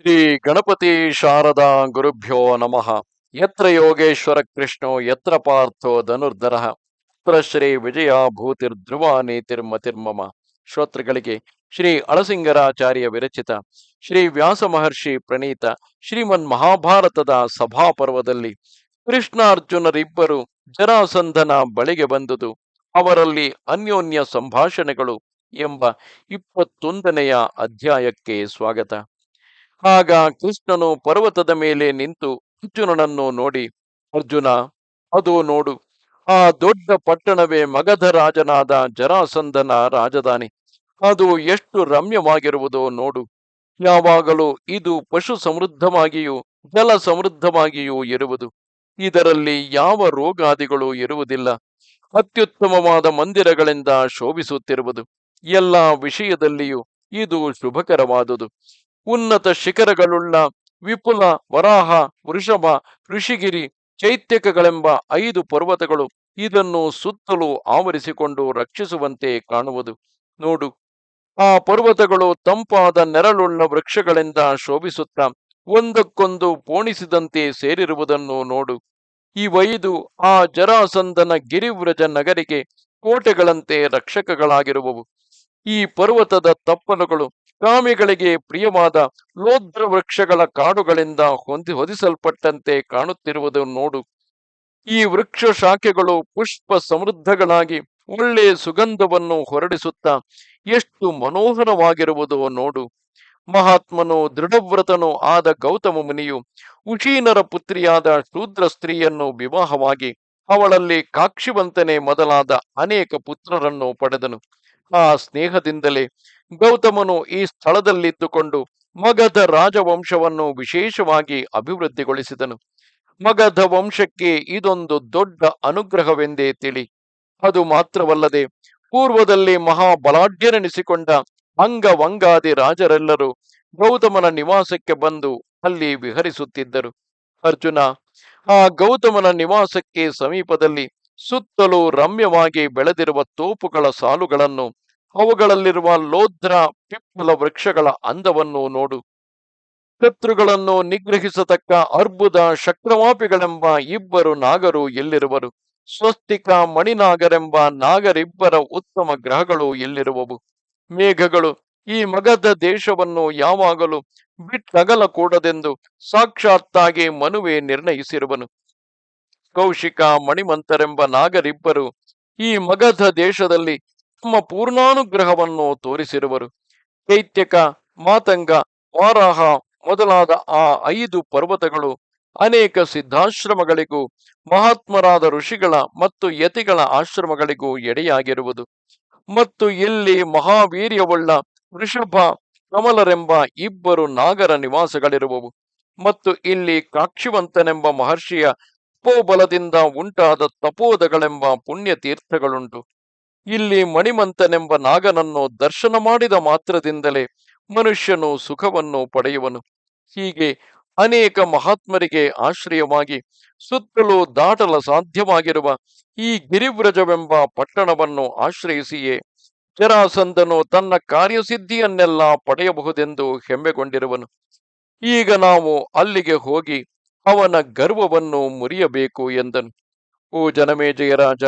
ಶ್ರೀ ಗಣಪತಿ ಶಾರದಾ ಗುರುಭ್ಯೋ ನಮಃ. ಯತ್ರ ಯೋಗೇಶ್ವರ ಕೃಷ್ಣೋ, ಯತ್ರ ಪಾರ್ಥೋ ಧನುರ್ಧರ. ಯತ್ರ ಶ್ರೀ ವಿಜಯ ಭೂತಿರ್ಧ್ರುವ ನೀತಿರ್ಮತಿರ್ಮಮ ಶ್ರೋತೃಗಳಿಗೆ ಶ್ರೀ ಅಳಸಿಂಗರಾಚಾರ್ಯ ವಿರಚಿತ, ಶ್ರೀ ವ್ಯಾಸ ಮಹರ್ಷಿ ಪ್ರಣೀತ, ಶ್ರೀಮನ್ ಮಹಾಭಾರತದ ಸಭಾಪರ್ವದಲ್ಲಿ ಕೃಷ್ಣಾರ್ಜುನರಿಬ್ಬರು ಜರಾಸಂಧನ ಬಳಿಗೆ ಬಂದುದು. ಅವರಲ್ಲಿ ಅನ್ಯೋನ್ಯ ಸಂಭಾಷಣೆಗಳು ಎಂಬ ಇಪ್ಪತ್ತೊಂದನೆಯ ಅಧ್ಯಾಯಕ್ಕೆ ಸ್ವಾಗತ. ಆಗ ಕೃಷ್ಣನು ಪರ್ವತದ ಮೇಲೆ ನಿಂತು ಅರ್ಜುನನನ್ನು ನೋಡಿ, ಅರ್ಜುನ, ಅದು ನೋಡು. ಆ ದೊಡ್ಡ ಪಟ್ಟಣವೇ ಮಗಧ ರಾಜನಾದ ಜರಾಸಂಧನ ರಾಜಧಾನಿ. ಅದು ಎಷ್ಟು ರಮ್ಯವಾಗಿರುವುದೋ ನೋಡು. ಯಾವಾಗಲೂ ಇದು ಪಶು ಸಮೃದ್ಧವಾಗಿಯೂ ಜಲ ಸಮೃದ್ಧವಾಗಿಯೂ ಇರುವುದು. ಇದರಲ್ಲಿ ಯಾವ ರೋಗಾದಿಗಳು ಇರುವುದಿಲ್ಲ. ಅತ್ಯುತ್ತಮವಾದ ಮಂದಿರಗಳಿಂದ ಶೋಭಿಸುತ್ತಿರುವುದು. ಎಲ್ಲ ವಿಷಯದಲ್ಲಿಯೂ ಇದು ಶುಭಕರವಾದುದು. ಉನ್ನತ ಶಿಖರಗಳುಳ್ಳ ವಿಪುಲ ವರಾಹ, ವೃಷಭ, ಋಷಿಗಿರಿ, ಚೈತ್ಯಕಗಳೆಂಬ ಐದು ಪರ್ವತಗಳು ಇದನ್ನು ಸುತ್ತಲೂ ಆವರಿಸಿಕೊಂಡು ರಕ್ಷಿಸುವಂತೆ ಕಾಣುವುದು. ನೋಡು, ಆ ಪರ್ವತಗಳು ತಂಪಾದ ನೆರಳುಳ್ಳ ವೃಕ್ಷಗಳಿಂದ ಶೋಭಿಸುತ್ತಾ ಒಂದಕ್ಕೊಂದು ಪೋಣಿಸಿದಂತೆ ಸೇರಿರುವುದನ್ನು ನೋಡು. ಇವೈದು ಆ ಜರಾಸಂದನ ಗಿರಿವ್ರಜ ನಗರಿಗೆ ಕೋಟೆಗಳಂತೆ ರಕ್ಷಕಗಳಾಗಿರುವವು. ಈ ಪರ್ವತದ ತಪ್ಪಲುಗಳು ಕಾಮಿಗಳಿಗೆ ಪ್ರಿಯವಾದ ಲೋದ್ರ ವೃಕ್ಷಗಳ ಕಾಡುಗಳಿಂದ ಹೊಂದಿ ಹೊದಿಸಲ್ಪಟ್ಟಂತೆ ಕಾಣುತ್ತಿರುವುದು ನೋಡು. ಈ ವೃಕ್ಷ ಶಾಖೆಗಳು ಪುಷ್ಪ ಸಮೃದ್ಧಗಳಾಗಿ ಒಳ್ಳೆ ಸುಗಂಧವನ್ನು ಹೊರಡಿಸುತ್ತಾ ಎಷ್ಟು ಮನೋಹರವಾಗಿರುವುದು ನೋಡು. ಮಹಾತ್ಮನು ದೃಢವ್ರತನು ಆದ ಗೌತಮ ಮುನಿಯು ಉಶೀನರ ಪುತ್ರಿಯಾದ ಶೂದ್ರ ಸ್ತ್ರೀಯನ್ನು ವಿವಾಹವಾಗಿ ಅವಳಲ್ಲಿ ಕಾಕ್ಷಿವಂತನೆ ಮೊದಲಾದ ಅನೇಕ ಪುತ್ರರನ್ನು ಪಡೆದನು. ಆ ಸ್ನೇಹದಿಂದಲೇ ಗೌತಮನು ಈ ಸ್ಥಳದಲ್ಲಿದ್ದುಕೊಂಡು ಮಗಧ ರಾಜವಂಶವನ್ನು ವಿಶೇಷವಾಗಿ ಅಭಿವೃದ್ಧಿಗೊಳಿಸಿದನು. ಮಗಧ ವಂಶಕ್ಕೆ ಇದೊಂದು ದೊಡ್ಡ ಅನುಗ್ರಹವೆಂದೇ ತಿಳಿ. ಅದು ಮಾತ್ರವಲ್ಲದೆ ಪೂರ್ವದಲ್ಲಿ ಮಹಾಬಲಾಢ್ಯನೆನಿಸಿಕೊಂಡ ಅಂಗವಂಗಾದಿ ರಾಜರೆಲ್ಲರೂ ಗೌತಮನ ನಿವಾಸಕ್ಕೆ ಬಂದು ಅಲ್ಲಿ ವಿಹರಿಸುತ್ತಿದ್ದರು. ಅರ್ಜುನ, ಆ ಗೌತಮನ ನಿವಾಸಕ್ಕೆ ಸಮೀಪದಲ್ಲಿ ಸುತ್ತಲೂ ರಮ್ಯವಾಗಿ ಬೆಳೆದಿರುವ ತೋಪುಗಳ ಸಾಲುಗಳನ್ನು ಅವುಗಳಲ್ಲಿರುವ ಲೋದ್ರ ಪಿಪ್ಪಲ ವೃಕ್ಷಗಳ ಅಂದವನ್ನು ನೋಡು. ಶತ್ರುಗಳನ್ನು ನಿಗ್ರಹಿಸತಕ್ಕ ಅರ್ಬುದ ಶಕ್ರವಾಪಿಗಳೆಂಬ ಇಬ್ಬರು ನಾಗರು ಎಲ್ಲಿರುವರು? ಸ್ವಸ್ತಿಕ ಮಣಿನಾಗರೆಂಬ ನಾಗರಿಬ್ಬರ ಉತ್ತಮ ಗ್ರಹಗಳು ಎಲ್ಲಿರುವವು? ಮೇಘಗಳು, ಈ ಮಗಧ ದೇಶವನ್ನು ಯಾವಾಗಲೂ ಬಿಟ್ಟಗಲ ಕೂಡದೆಂದು ಸಾಕ್ಷಾತ್ತಾಗಿ ಮನುವೆ ನಿರ್ಣಯಿಸಿರುವನು. ಕೌಶಿಕ ಮಣಿಮಂತರೆಂಬ ನಾಗರಿಬ್ಬರು ಈ ಮಗಧ ದೇಶದಲ್ಲಿ ತಮ್ಮ ಪೂರ್ಣಾನುಗ್ರಹವನ್ನು ತೋರಿಸಿರುವರು. ಚೈತ್ಯಕ, ಮಾತಂಗ, ವಾರಾಹ ಮೊದಲಾದ ಆ ಐದು ಪರ್ವತಗಳು ಅನೇಕ ಸಿದ್ಧಾಶ್ರಮಗಳಿಗೂ, ಮಹಾತ್ಮರಾದ ಋಷಿಗಳ ಮತ್ತು ಯತಿಗಳ ಆಶ್ರಮಗಳಿಗೂ ಎಡೆಯಾಗಿರುವುದು. ಮತ್ತು ಇಲ್ಲಿ ಮಹಾವೀರ್ಯವುಳ್ಳ ವೃಷಭ, ಕಮಲರೆಂಬ ಇಬ್ಬರು ನಾಗರ ನಿವಾಸಗಳಿರುವವು. ಮತ್ತು ಇಲ್ಲಿ ಕಾಕ್ಷಿವಂತನೆಂಬ ಮಹರ್ಷಿಯ ತಪೋಬಲದಿಂದ ಉಂಟಾದ ತಪೋದಗಳೆಂಬ ಪುಣ್ಯ ತೀರ್ಥಗಳುಂಟು ಇಲ್ಲಿ ಮಣಿಮಂತನೆಂಬ ನಾಗನನ್ನು ದರ್ಶನ ಮಾಡಿದ ಮಾತ್ರದಿಂದಲೇ ಮನುಷ್ಯನು ಸುಖವನ್ನು ಪಡೆಯುವನು. ಹೀಗೆ ಅನೇಕ ಮಹಾತ್ಮರಿಗೆ ಆಶ್ರಯವಾಗಿ ಸುತ್ತಲೂ ದಾಟಲ ಸಾಧ್ಯವಾಗಿರುವ ಈ ಗಿರಿವ್ರಜವೆಂಬ ಪಟ್ಟಣವನ್ನು ಆಶ್ರಯಿಸಿಯೇ ಜರಾಸಂದನು ತನ್ನ ಕಾರ್ಯಸಿದ್ಧಿಯನ್ನೆಲ್ಲ ಪಡೆಯಬಹುದೆಂದು ಹೆಮ್ಮೆಗೊಂಡಿರುವನು. ಈಗ ನಾವು ಅಲ್ಲಿಗೆ ಹೋಗಿ ಅವನ ಗರ್ವವನ್ನು ಮುರಿಯಬೇಕು ಎಂದನು. ಓ ಜನಮೇಜಯ ರಾಜ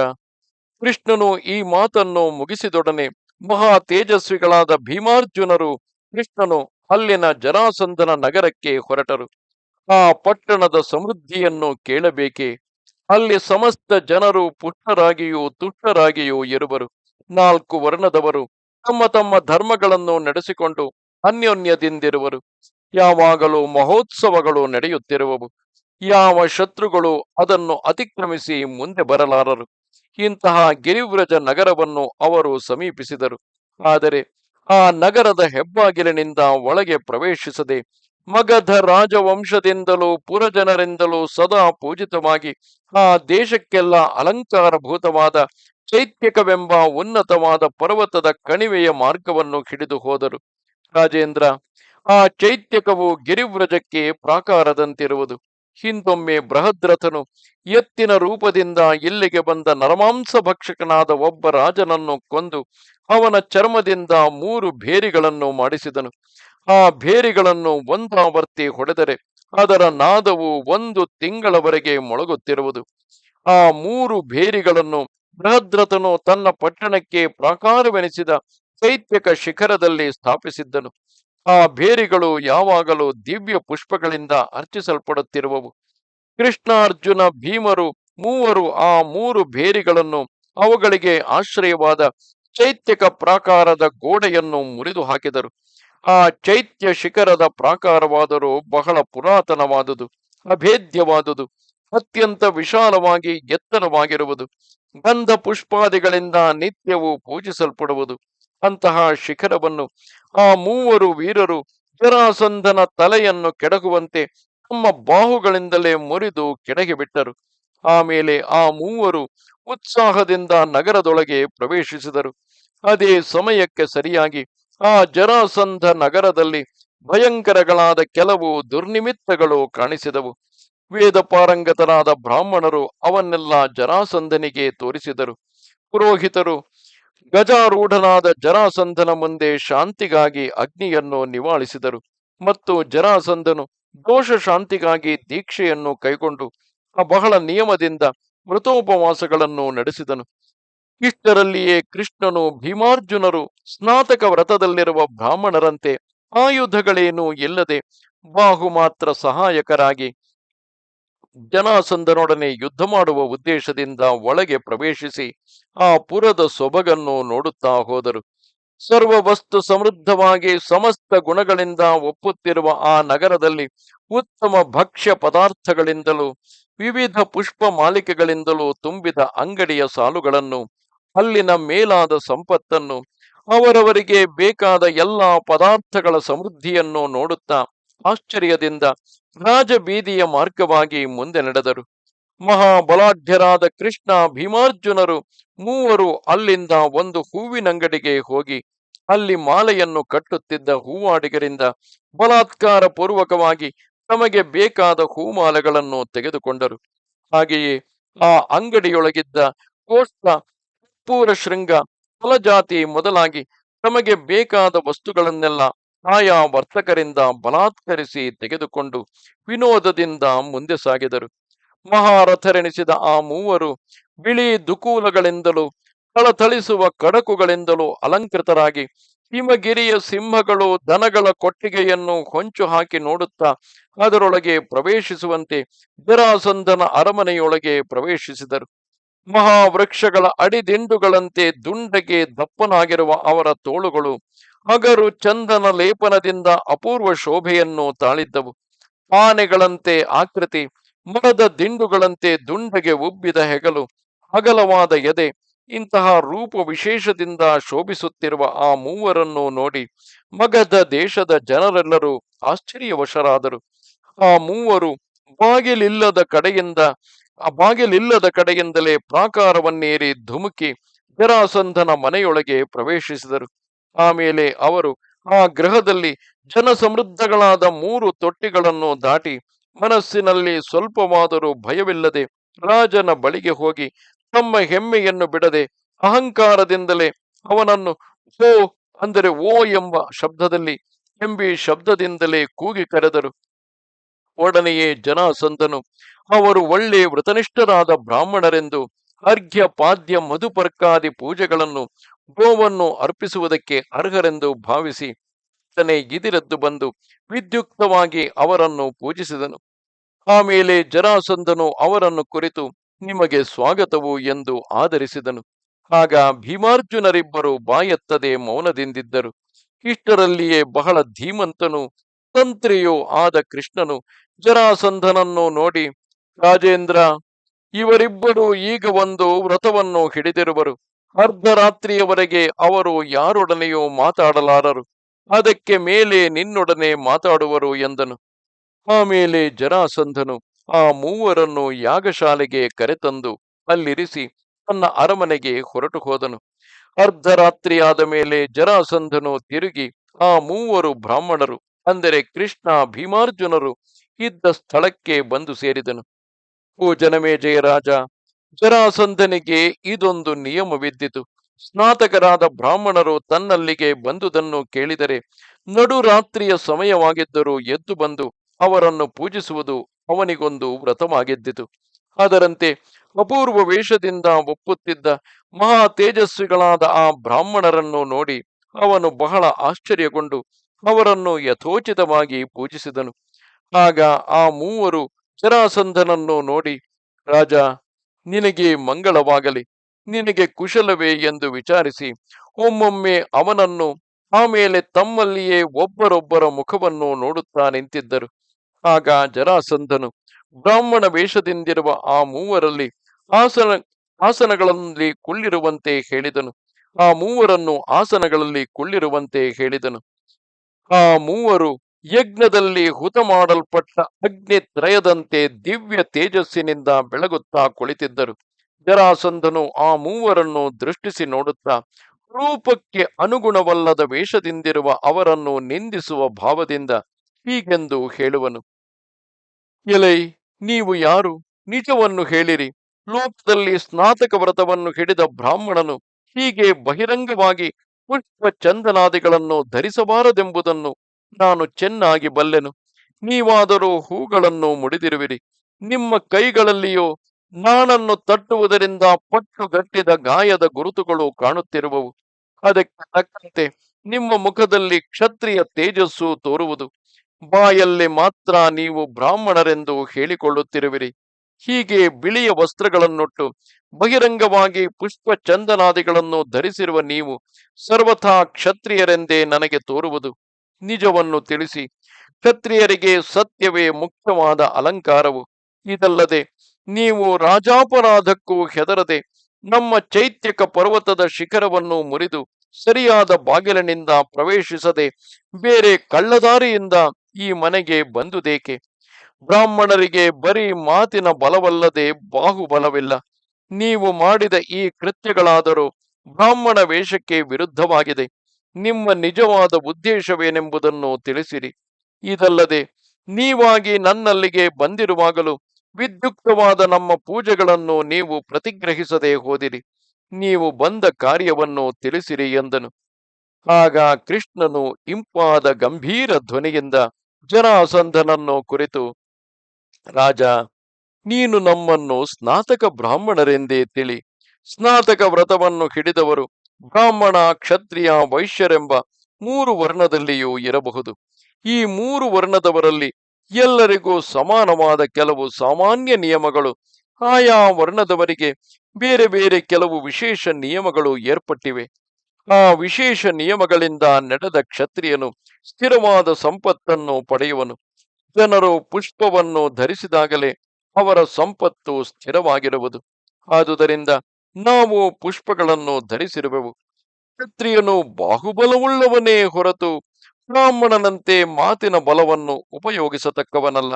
ಕೃಷ್ಣನು ಈ ಮಾತನ್ನು ಮುಗಿಸಿದೊಡನೆ ಮಹಾ ತೇಜಸ್ವಿಗಳಾದ ಭೀಮಾರ್ಜುನರು ಕೃಷ್ಣನು ಅಲ್ಲಿನ ಜರಾಸಂದನ ನಗರಕ್ಕೆ ಹೊರಟರು. ಆ ಪಟ್ಟಣದ ಸಮೃದ್ಧಿಯನ್ನು ಕೇಳಬೇಕೆ? ಅಲ್ಲಿ ಸಮಸ್ತ ಜನರು ಪುಷ್ಟರಾಗಿಯೂ ತುಷ್ಟರಾಗಿಯೂ ಇರುವರು. ನಾಲ್ಕು ವರ್ಣದವರು ತಮ್ಮ ತಮ್ಮ ಧರ್ಮಗಳನ್ನು ನಡೆಸಿಕೊಂಡು ಅನ್ಯೋನ್ಯದಿಂದಿರುವರು. ಯಾವಾಗಲೂ ಮಹೋತ್ಸವಗಳು ನಡೆಯುತ್ತಿರುವವು. ಯಾವ ಶತ್ರುಗಳು ಅದನ್ನು ಅತಿಕ್ರಮಿಸಿ ಮುಂದೆ ಬರಲಾರರು. ಇಂತಹ ಗಿರಿವ್ರಜ ನಗರವನ್ನು ಅವರು ಸಮೀಪಿಸಿದರು. ಆದರೆ ಆ ನಗರದ ಹೆಬ್ಬಾಗಿಲಿನಿಂದ ಒಳಗೆ ಪ್ರವೇಶಿಸದೆ ಮಗಧ ರಾಜವಂಶದಿಂದಲೂ ಪುರಜನರಿಂದಲೂ ಸದಾ ಪೂಜಿತವಾಗಿ ಆ ದೇಶಕ್ಕೆಲ್ಲ ಅಲಂಕಾರಭೂತವಾದ ಚೈತ್ಯಕವೆಂಬ ಉನ್ನತವಾದ ಪರ್ವತದ ಕಣಿವೆಯ ಮಾರ್ಗವನ್ನು ಹಿಡಿದು ಹೋದರು. ರಾಜೇಂದ್ರ, ಆ ಚೈತ್ಯಕವು ಗಿರಿವ್ರಜಕ್ಕೆ ಪ್ರಾಕಾರದಂತಿರುವುದು. ಹಿಂದೊಮ್ಮೆ ಬೃಹದ್ರಥನು ಎತ್ತಿನ ರೂಪದಿಂದ ಇಲ್ಲಿಗೆ ಬಂದ ನರಮಾಂಸ ಭಕ್ಷಕನಾದ ಒಬ್ಬ ರಾಜನನ್ನು ಕೊಂದು ಅವನ ಚರ್ಮದಿಂದ ಮೂರು ಭೇರಿಗಳನ್ನು ಮಾಡಿಸಿದನು. ಆ ಭೇರಿಗಳನ್ನು ಒಂದಾವರ್ತಿ ಹೊಡೆದರೆ ಅದರ ನಾದವು ಒಂದು ತಿಂಗಳವರೆಗೆ ಮೊಳಗುತ್ತಿರುವುದು. ಆ ಮೂರು ಭೇರಿಗಳನ್ನು ಬೃಹದ್ರಥನು ತನ್ನ ಪಟ್ಟಣಕ್ಕೆ ಪ್ರಾಕಾರವೆನಿಸಿದ ಚೈತ್ಯಕ ಶಿಖರದಲ್ಲಿ ಸ್ಥಾಪಿಸಿದ್ದನು. ಆ ಭೇರಿಗಳು ಯಾವಾಗಲೂ ದಿವ್ಯ ಪುಷ್ಪಗಳಿಂದ ಅರ್ಚಿಸಲ್ಪಡುತ್ತಿರುವವು. ಕೃಷ್ಣಾರ್ಜುನ, ಭೀಮರು ಮೂವರು ಆ ಮೂರು ಭೇರಿಗಳನ್ನು ಅವುಗಳಿಗೆ ಆಶ್ರಯವಾದ ಚೈತ್ಯಕ ಪ್ರಾಕಾರದ ಗೋಡೆಯನ್ನು ಮುರಿದು ಹಾಕಿದರು ಆ ಚೈತ್ಯ ಶಿಖರದ ಪ್ರಾಕಾರವಾದರೂ ಬಹಳ ಪುರಾತನವಾದುದು, ಅಭೇದ್ಯವಾದುದು, ಅತ್ಯಂತ ವಿಶಾಲವಾಗಿ ಎತ್ತರವಾಗಿರುವುದು. ಗಂಧ ಪುಷ್ಪಾದಿಗಳಿಂದ ನಿತ್ಯವೂ ಪೂಜಿಸಲ್ಪಡುವುದು. ಅಂತಹ ಶಿಖರವನ್ನು ಆ ಮೂವರು ವೀರರು ಜರಾಸಂಧನ ತಲೆಯನ್ನು ಕೆಡಗುವಂತೆ ತಮ್ಮ ಬಾಹುಗಳಿಂದಲೇ ಮುರಿದು ಕೆಡಗಿ ಬಿಟ್ಟರು. ಆಮೇಲೆ ಆ ಮೂವರು ಉತ್ಸಾಹದಿಂದ ನಗರದೊಳಗೆ ಪ್ರವೇಶಿಸಿದರು. ಅದೇ ಸಮಯಕ್ಕೆ ಸರಿಯಾಗಿ ಆ ಜರಾಸಂಧ ನಗರದಲ್ಲಿ ಭಯಂಕರಗಳಾದ ಕೆಲವು ದುರ್ನಿಮಿತ್ತಗಳು ಕಾಣಿಸಿದವು. ವೇದ ಪಾರಂಗತರಾದ ಬ್ರಾಹ್ಮಣರು ಅವನ್ನೆಲ್ಲ ಜರಾಸಂಧನಿಗೆ ತೋರಿಸಿದರು. ಪುರೋಹಿತರು ಗಜಾರೂಢನಾದ ಜರಾಸಂಧನ ಮುಂದೆ ಶಾಂತಿಗಾಗಿ ಅಗ್ನಿಯನ್ನು ನಿವಾಳಿಸಿದರು ಮತ್ತು ಜರಾಸಂಧನು ದೋಷ ಶಾಂತಿಗಾಗಿ ದೀಕ್ಷೆಯನ್ನು ಕೈಗೊಂಡು ಬಹಳ ನಿಯಮದಿಂದ ಮೃತೋಪವಾಸಗಳನ್ನು ನಡೆಸಿದನು. ಇಷ್ಟರಲ್ಲಿಯೇ ಕೃಷ್ಣನು ಭೀಮಾರ್ಜುನರು ಸ್ನಾತಕ ವ್ರತದಲ್ಲಿರುವ ಬ್ರಾಹ್ಮಣರಂತೆ ಆಯುಧಗಳೇನೂ ಇಲ್ಲದೆ ಬಾಹು ಮಾತ್ರ ಸಹಾಯಕರಾಗಿ ಜನಾಸಂಧನೊಡನೆ ಯುದ್ಧ ಮಾಡುವ ಉದ್ದೇಶದಿಂದ ಒಳಗೆ ಪ್ರವೇಶಿಸಿ ಆ ಪುರದ ಸೊಬಗನ್ನು ನೋಡುತ್ತಾ ಹೋದರು. ಸರ್ವ ವಸ್ತು ಸಮೃದ್ಧವಾಗಿ ಸಮಸ್ತ ಗುಣಗಳಿಂದ ಒಪ್ಪುತ್ತಿರುವ ಆ ನಗರದಲ್ಲಿ ಉತ್ತಮ ಭಕ್ಷ್ಯ ಪದಾರ್ಥಗಳಿಂದಲೂ, ವಿವಿಧ ಪುಷ್ಪ ಮಾಲಿಕೆಗಳಿಂದಲೂ ತುಂಬಿದ ಅಂಗಡಿಯ ಸಾಲುಗಳನ್ನು ಅಲ್ಲಿನ ಮೇಲಾದ ಸಂಪತ್ತನ್ನು, ಅವರವರಿಗೆ ಬೇಕಾದ ಎಲ್ಲಾ ಪದಾರ್ಥಗಳ ಸಮೃದ್ಧಿಯನ್ನು ನೋಡುತ್ತಾ ಆಶ್ಚರ್ಯದಿಂದ ರಾಜಬೀದಿಯ ಮಾರ್ಗವಾಗಿ ಮುಂದೆ ನಡೆದರು. ಮಹಾಬಲಾಢ್ಯರಾದ ಕೃಷ್ಣ ಭೀಮಾರ್ಜುನರು ಮೂವರು ಅಲ್ಲಿಂದ ಒಂದು ಹೂವಿನಂಗಡಿಗೆ ಹೋಗಿ ಅಲ್ಲಿ ಮಾಲೆಯನ್ನು ಕಟ್ಟುತ್ತಿದ್ದ ಹೂವಾಡಿಗರಿಂದ ಬಲಾತ್ಕಾರ ಪೂರ್ವಕವಾಗಿ ತಮಗೆ ಬೇಕಾದ ಹೂಮಾಲೆಗಳನ್ನು ತೆಗೆದುಕೊಂಡರು. ಹಾಗೆಯೇ ಆ ಅಂಗಡಿಯೊಳಗಿದ್ದ ಕೋಷ್ಟ ಕರ್ಪೂರ ಶೃಂಗ ಫಲಜಾತಿ ಮೊದಲಾಗಿ ತಮಗೆ ಬೇಕಾದ ವಸ್ತುಗಳನ್ನೆಲ್ಲ ಆಯಾ ವರ್ತಕರಿಂದ ಬಲಾತ್ಕರಿಸಿ ತೆಗೆದುಕೊಂಡು ವಿನೋದದಿಂದ ಮುಂದೆ ಸಾಗಿದರು. ಮಹಾರಥರೆನಿಸಿದ ಆ ಮೂವರು ಬಿಳಿ ದುಕೂಲಗಳಿಂದಲೂ ಥಳಥಳಿಸುವ ಕಡಕುಗಳಿಂದಲೂ ಅಲಂಕೃತರಾಗಿ ಹಿಮಗಿರಿಯ ಸಿಂಹಗಳು ದನಗಳ ಕೊಟ್ಟಿಗೆಯನ್ನು ಹೊಂಚು ಹಾಕಿ ನೋಡುತ್ತಾ ಅದರೊಳಗೆ ಪ್ರವೇಶಿಸುವಂತೆ ಜರಾಸಂಧನ ಅರಮನೆಯೊಳಗೆ ಪ್ರವೇಶಿಸಿದರು. ಮಹಾವೃಕ್ಷಗಳ ಅಡಿದಿಂಡುಗಳಂತೆ ದುಂಡಗೆ ದಪ್ಪನಾಗಿರುವ ಅವರ ತೋಳುಗಳು ಹಗರು ಚಂದನ ಲೇಪನದಿಂದ ಅಪೂರ್ವ ಶೋಭೆಯನ್ನು ತಾಳಿದ್ದವು. ಆನೆಗಳಂತೆ ಆಕೃತಿ, ಮರದ ದಿಂಡುಗಳಂತೆ ದುಂಡಗೆ ಉಬ್ಬಿದ ಹೆಗಲು, ಅಗಲವಾದ ಎದೆ, ಇಂತಹ ರೂಪ ವಿಶೇಷದಿಂದ ಶೋಭಿಸುತ್ತಿರುವ ಆ ಮೂವರನ್ನು ನೋಡಿ ಮಗದ ದೇಶದ ಜನರೆಲ್ಲರೂ ಆಶ್ಚರ್ಯವಶರಾದರು. ಆ ಮೂವರು ಬಾಗಿಲಿಲ್ಲದ ಕಡೆಯಿಂದ, ಆ ಬಾಗಿಲಿಲ್ಲದ ಕಡೆಯಿಂದಲೇ ಪ್ರಾಕಾರವನ್ನೇರಿ ಧುಮುಕಿ ಜರಾಸಂಧನ ಮನೆಯೊಳಗೆ ಪ್ರವೇಶಿಸಿದರು. ಆಮೇಲೆ ಅವರು ಆ ಗ್ರಹದಲ್ಲಿ ಜನ ಸಮೃದ್ಧಗಳಾದ ಮೂರು ತೊಟ್ಟಿಗಳನ್ನು ದಾಟಿ ಮನಸ್ಸಿನಲ್ಲಿ ಸ್ವಲ್ಪವಾದರೂ ಭಯವಿಲ್ಲದೆ ರಾಜನ ಬಳಿಗೆ ಹೋಗಿ ತಮ್ಮ ಹೆಮ್ಮೆಯನ್ನು ಬಿಡದೆ ಅಹಂಕಾರದಿಂದಲೇ ಅವನನ್ನು ಓ ಅಂದರೆ ಓ ಎಂಬ ಶಬ್ದದಲ್ಲಿ ಎಂಬಿ ಶಬ್ದದಿಂದಲೇ ಕೂಗಿ ಕರೆದರು. ಒಡನೆಯೇ ಜನಾಸಂದನು ಅವರು ಒಳ್ಳೆ ವೃತನಿಷ್ಠರಾದ ಬ್ರಾಹ್ಮಣರೆಂದು ಅರ್ಘ್ಯ ಪಾದ್ಯ ಮಧುಪರ್ಕಾದಿ ಪೂಜೆಗಳನ್ನು ಗೋವನ್ನು ಅರ್ಪಿಸುವುದಕ್ಕೆ ಅರ್ಹರೆಂದು ಭಾವಿಸಿ ತನೆ ಗಿದಿರದ್ದು ಬಂದು ವಿದ್ಯುಕ್ತವಾಗಿ ಅವರನ್ನು ಪೂಜಿಸಿದನು. ಆಮೇಲೆ ಜರಾಸಂಧನು ಅವರನ್ನು ಕುರಿತು ನಿಮಗೆ ಸ್ವಾಗತವು ಎಂದು ಆದರಿಸಿದನು. ಆಗ ಭೀಮಾರ್ಜುನರಿಬ್ಬರು ಬಾಯೆತ್ತದೆ ಮೌನದಿಂದಿದ್ದರು. ಇಷ್ಟರಲ್ಲಿಯೇ ಬಹಳ ಧೀಮಂತನು, ತಂತ್ರಿಯೂ ಆದ ಕೃಷ್ಣನು ಜರಾಸಂಧನನ್ನು ನೋಡಿ, ರಾಜೇಂದ್ರ, ಇವರಿಬ್ಬರು ಈಗ ಒಂದು ವ್ರತವನ್ನು ಹಿಡಿದಿರುವರು. ಅರ್ಧರಾತ್ರಿಯವರೆಗೆ ಅವರು ಯಾರೊಡನೆಯೂ ಮಾತಾಡಲಾರರು. ಅದಕ್ಕೆ ಮೇಲೆ ನಿನ್ನೊಡನೆ ಮಾತಾಡುವರು ಎಂದನು. ಆಮೇಲೆ ಜರಾಸಂಧನು ಆ ಮೂವರನ್ನು ಯಾಗಶಾಲೆಗೆ ಕರೆತಂದು ಅಲ್ಲಿರಿಸಿ ತನ್ನ ಅರಮನೆಗೆ ಹೊರಟು ಹೋದನು. ಅರ್ಧರಾತ್ರಿಯಾದ ಮೇಲೆ ಜರಾಸಂಧನು ತಿರುಗಿ ಆ ಮೂವರು ಬ್ರಾಹ್ಮಣರು, ಅಂದರೆ ಕೃಷ್ಣ ಭೀಮಾರ್ಜುನರು ಇದ್ದ ಸ್ಥಳಕ್ಕೆ ಬಂದು ಸೇರಿದನು. ಓ ಜನಮೇಜಯ ರಾಜ ಜರಾಸಂಧನಿಗೆ ಇದೊಂದು ನಿಯಮವಿದ್ದಿತು. ಸ್ನಾತಕರಾದ ಬ್ರಾಹ್ಮಣರು ತನ್ನಲ್ಲಿಗೆ ಬಂದುದನ್ನು ಕೇಳಿದರೆ ನಡುರಾತ್ರಿಯ ಸಮಯವಾಗಿದ್ದರೂ ಎದ್ದು ಬಂದು ಅವರನ್ನು ಪೂಜಿಸುವುದು ಅವನಿಗೊಂದು ವ್ರತವಾಗಿದ್ದಿತು. ಅದರಂತೆ ಅಪೂರ್ವ ವೇಷದಿಂದ ಒಪ್ಪುತ್ತಿದ್ದ ಮಹಾ ತೇಜಸ್ವಿಗಳಾದ ಆ ಬ್ರಾಹ್ಮಣರನ್ನು ನೋಡಿ ಅವನು ಬಹಳ ಆಶ್ಚರ್ಯಗೊಂಡು ಅವರನ್ನು ಯಥೋಚಿತವಾಗಿ ಪೂಜಿಸಿದನು. ಆಗ ಆ ಮೂವರು ಜರಾಸಂಧನನ್ನು ನೋಡಿ, ರಾಜ ನಿನಗೆ ಮಂಗಳವಾಗಲಿ, ನಿನಗೆ ಕುಶಲವೇ ಎಂದು ವಿಚಾರಿಸಿ, ಒಮ್ಮೊಮ್ಮೆ ಅವನನ್ನು ಆಮೇಲೆ ತಮ್ಮಲ್ಲಿಯೇ ಒಬ್ಬರೊಬ್ಬರ ಮುಖವನ್ನು ನೋಡುತ್ತಾ ನಿಂತಿದ್ದರು. ಆಗ ಜರಾಸಂಧನು ಬ್ರಾಹ್ಮಣ ವೇಷದಿಂದಿರುವ ಆ ಮೂವರಲ್ಲಿ ಆಸನ, ಆಸನಗಳಲ್ಲಿ ಕುಳ್ಳಿರುವಂತೆ ಹೇಳಿದನು. ಆ ಮೂವರನ್ನು ಆಸನಗಳಲ್ಲಿ ಕುಳ್ಳಿರುವಂತೆ ಹೇಳಿದನು. ಆ ಮೂವರು ಯಜ್ಞದಲ್ಲಿ ಹುತ ಮಾಡಲ್ಪಟ್ಟ ಅಗ್ನಿ ತ್ರಯದಂತೆ ದಿವ್ಯ ತೇಜಸ್ಸಿನಿಂದ ಬೆಳಗುತ್ತಾ ಕುಳಿತಿದ್ದರು. ಜರಾಸಂಧನು ಆ ಮೂವರನ್ನು ದೃಷ್ಟಿಸಿ ನೋಡುತ್ತಾ, ರೂಪಕ್ಕೆ ಅನುಗುಣವಲ್ಲದ ವೇಷದಿಂದಿರುವ ಅವರನ್ನು ನಿಂದಿಸುವ ಭಾವದಿಂದ ಹೀಗೆಂದು ಹೇಳುವನು. ಎಲೈ, ನೀವು ಯಾರು? ನಿಜವನ್ನು ಹೇಳಿರಿ. ಲೋಕದಲ್ಲಿ ಸ್ನಾತಕ ವ್ರತವನ್ನು ಹಿಡಿದ ಬ್ರಾಹ್ಮಣನು ಹೀಗೆ ಬಹಿರಂಗವಾಗಿ ಪುಷ್ಪ ಚಂದನಾದಿಗಳನ್ನು ಧರಿಸಬಾರದೆಂಬುದನ್ನು ನಾನು ಚೆನ್ನಾಗಿ ಬಲ್ಲೆನು. ನೀವಾದರೂ ಹೂಗಳನ್ನು ಮುಡಿದಿರುವಿರಿ. ನಿಮ್ಮ ಕೈಗಳಲ್ಲಿಯೋ ನಾನನ್ನು ತಟ್ಟುವುದರಿಂದ ಪಟ್ಟು ಗಟ್ಟಿದ ಗಾಯದ ಗುರುತುಗಳು ಕಾಣುತ್ತಿರುವವು. ಅದಕ್ಕೆ ತಕ್ಕಂತೆ ನಿಮ್ಮ ಮುಖದಲ್ಲಿ ಕ್ಷತ್ರಿಯ ತೇಜಸ್ಸು ತೋರುವುದು. ಬಾಯಲ್ಲಿ ಮಾತ್ರ ನೀವು ಬ್ರಾಹ್ಮಣರೆಂದು ಹೇಳಿಕೊಳ್ಳುತ್ತಿರುವಿರಿ. ಹೀಗೆ ಬಿಳಿಯ ವಸ್ತ್ರಗಳನ್ನುಟ್ಟು ಬಹಿರಂಗವಾಗಿ ಪುಷ್ಪ ಚಂದನಾದಿಗಳನ್ನು ಧರಿಸಿರುವ ನೀವು ಸರ್ವಥಾ ಕ್ಷತ್ರಿಯರೆಂದೇ ನನಗೆ ತೋರುವುದು. ನಿಜವನ್ನು ತಿಳಿಸಿ. ಕ್ಷತ್ರಿಯರಿಗೆ ಸತ್ಯವೇ ಮುಖ್ಯವಾದ ಅಲಂಕಾರವು. ಇದಲ್ಲದೆ ನೀವು ರಾಜಾಪರಾಧಕ್ಕೂ ಹೆದರದೆ ನಮ್ಮ ಚೈತ್ಯಕ ಪರ್ವತದ ಶಿಖರವನ್ನು ಮುರಿದು ಸರಿಯಾದ ಬಾಗಿಲಿನಿಂದ ಪ್ರವೇಶಿಸದೆ ಬೇರೆ ಕಳ್ಳದಾರಿಯಿಂದ ಈ ಮನೆಗೆ ಬಂದುದೇಕೆ? ಬ್ರಾಹ್ಮಣರಿಗೆ ಬರೀ ಮಾತಿನ ಬಲವಲ್ಲದೆ ಬಾಹುಬಲವಿಲ್ಲ. ನೀವು ಮಾಡಿದ ಈ ಕೃತ್ಯಗಳಾದರೂ ಬ್ರಾಹ್ಮಣ ವೇಷಕ್ಕೆ ವಿರುದ್ಧವಾಗಿದೆ. ನಿಮ್ಮ ನಿಜವಾದ ಉದ್ದೇಶವೇನೆಂಬುದನ್ನು ತಿಳಿಸಿರಿ. ಇದಲ್ಲದೆ ನೀವಾಗಿ ನನ್ನಲ್ಲಿಗೆ ಬಂದಿರುವಾಗಲೂ ವಿದ್ಯುಕ್ತವಾದ ನಮ್ಮ ಪೂಜೆಗಳನ್ನು ನೀವು ಪ್ರತಿಗ್ರಹಿಸದೆ ಹೋದಿರಿ. ನೀವು ಬಂದ ಕಾರ್ಯವನ್ನು ತಿಳಿಸಿರಿ ಎಂದನು. ಆಗ ಕೃಷ್ಣನು ಇಂಪಾದ ಗಂಭೀರ ಧ್ವನಿಯಿಂದ ಜರಾಸಂಧನನ್ನು ಕುರಿತು, ರಾಜ, ನೀನು ನಮ್ಮನ್ನು ಸ್ನಾತಕ ಬ್ರಾಹ್ಮಣರೆಂದೇ ತಿಳಿ. ಸ್ನಾತಕ ವ್ರತವನ್ನು ಹಿಡಿದವರು ಬ್ರಾಹ್ಮಣ, ಕ್ಷತ್ರಿಯ, ವೈಶ್ಯರೆಂಬ ಮೂರು ವರ್ಣದಲ್ಲಿಯೂ ಇರಬಹುದು. ಈ ಮೂರು ವರ್ಣದವರಲ್ಲಿ ಎಲ್ಲರಿಗೂ ಸಮಾನವಾದ ಕೆಲವು ಸಾಮಾನ್ಯ ನಿಯಮಗಳು. ಆಯಾ ವರ್ಣದವರಿಗೆ ಬೇರೆ ಬೇರೆ ಕೆಲವು ವಿಶೇಷ ನಿಯಮಗಳು ಏರ್ಪಟ್ಟಿವೆ. ಆ ವಿಶೇಷ ನಿಯಮಗಳಿಂದ ನಡೆದ ಕ್ಷತ್ರಿಯನು ಸ್ಥಿರವಾದ ಸಂಪತ್ತನ್ನು ಪಡೆಯುವನು. ಜನರು ಪುಷ್ಪವನ್ನು ಧರಿಸಿದಾಗಲೇ ಅವರ ಸಂಪತ್ತು ಸ್ಥಿರವಾಗಿರುವುದು. ಆದುದರಿಂದ ನಾವು ಪುಷ್ಪಗಳನ್ನು ಧರಿಸಿರುವೆವು. ಕ್ಷತ್ರಿಯನು ಬಾಹುಬಲವುಳ್ಳವನೇ ಹೊರತು ಬ್ರಾಹ್ಮಣನಂತೆ ಮಾತಿನ ಬಲವನ್ನು ಉಪಯೋಗಿಸತಕ್ಕವನಲ್ಲ.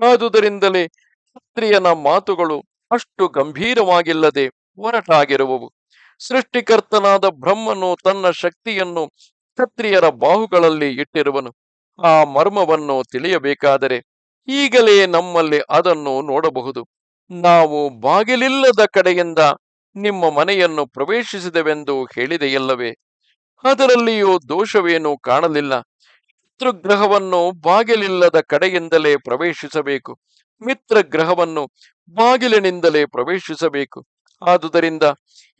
ಆದುದರಿಂದಲೇ ಕ್ಷತ್ರಿಯನ ಮಾತುಗಳು ಅಷ್ಟು ಗಂಭೀರವಾಗಿಲ್ಲದೆ ಒರಟಾಗಿರುವವು. ಸೃಷ್ಟಿಕರ್ತನಾದ ಬ್ರಹ್ಮನು ತನ್ನ ಶಕ್ತಿಯನ್ನು ಕ್ಷತ್ರಿಯರ ಬಾಹುಗಳಲ್ಲಿ ಇಟ್ಟಿರುವನು. ಆ ಮರ್ಮವನ್ನು ತಿಳಿಯಬೇಕಾದರೆ ಈಗಲೇ ನಮ್ಮಲ್ಲಿ ಅದನ್ನು ನೋಡಬಹುದು. ನಾವು ಬಾಗಿಲಿಲ್ಲದ ಕಡೆಯಿಂದ ನಿಮ್ಮ ಮನೆಯನ್ನು ಪ್ರವೇಶಿಸಿದೆವೆಂದು ಹೇಳಿದೆಯಲ್ಲವೇ? ಅದರಲ್ಲಿಯೂ ದೋಷವೇನೂ ಕಾಣಲಿಲ್ಲ. ಶತ್ರುಗ್ರಹವನ್ನು ಬಾಗಿಲಿಲ್ಲದ ಕಡೆಯಿಂದಲೇ ಪ್ರವೇಶಿಸಬೇಕು. ಮಿತ್ರ ಗ್ರಹವನ್ನು ಬಾಗಿಲಿನಿಂದಲೇ ಪ್ರವೇಶಿಸಬೇಕು. ಆದುದರಿಂದ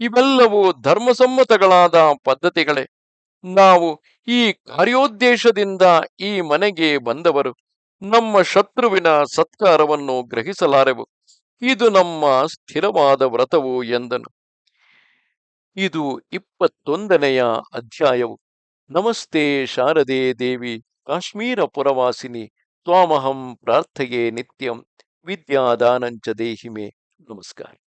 ಇವೆಲ್ಲವೂ ಧರ್ಮಸಮ್ಮತಗಳಾದ ಪದ್ಧತಿಗಳೇ. ನಾವು ಈ ಕಾರ್ಯೋದ್ದೇಶದಿಂದ ಈ ಮನೆಗೆ ಬಂದವರು. ನಮ್ಮ ಶತ್ರುವಿನ ಸತ್ಕಾರವನ್ನು ಗ್ರಹಿಸಲಾರೆವು. ಇದು ನಮ್ಮ ಸ್ಥಿರವಾದ ವ್ರತವು ಎಂದನು. ಇದು ಇಪ್ಪತ್ತೊಂದನೆಯ ಅಧ್ಯಾಯವು. ನಮಸ್ತೆ ಶಾರದೆ ದೇವಿ, ಕಾಶ್ಮೀರ ಪುರವಾಸಿನಿ, ತ್ವಾಮಹಂ ಪ್ರಾರ್ಥೆಯೇ ನಿತ್ಯಂ, ವಿದ್ಯಾದಾನಂಚ ದೇಹಿಮೆ. ನಮಸ್ಕಾರ.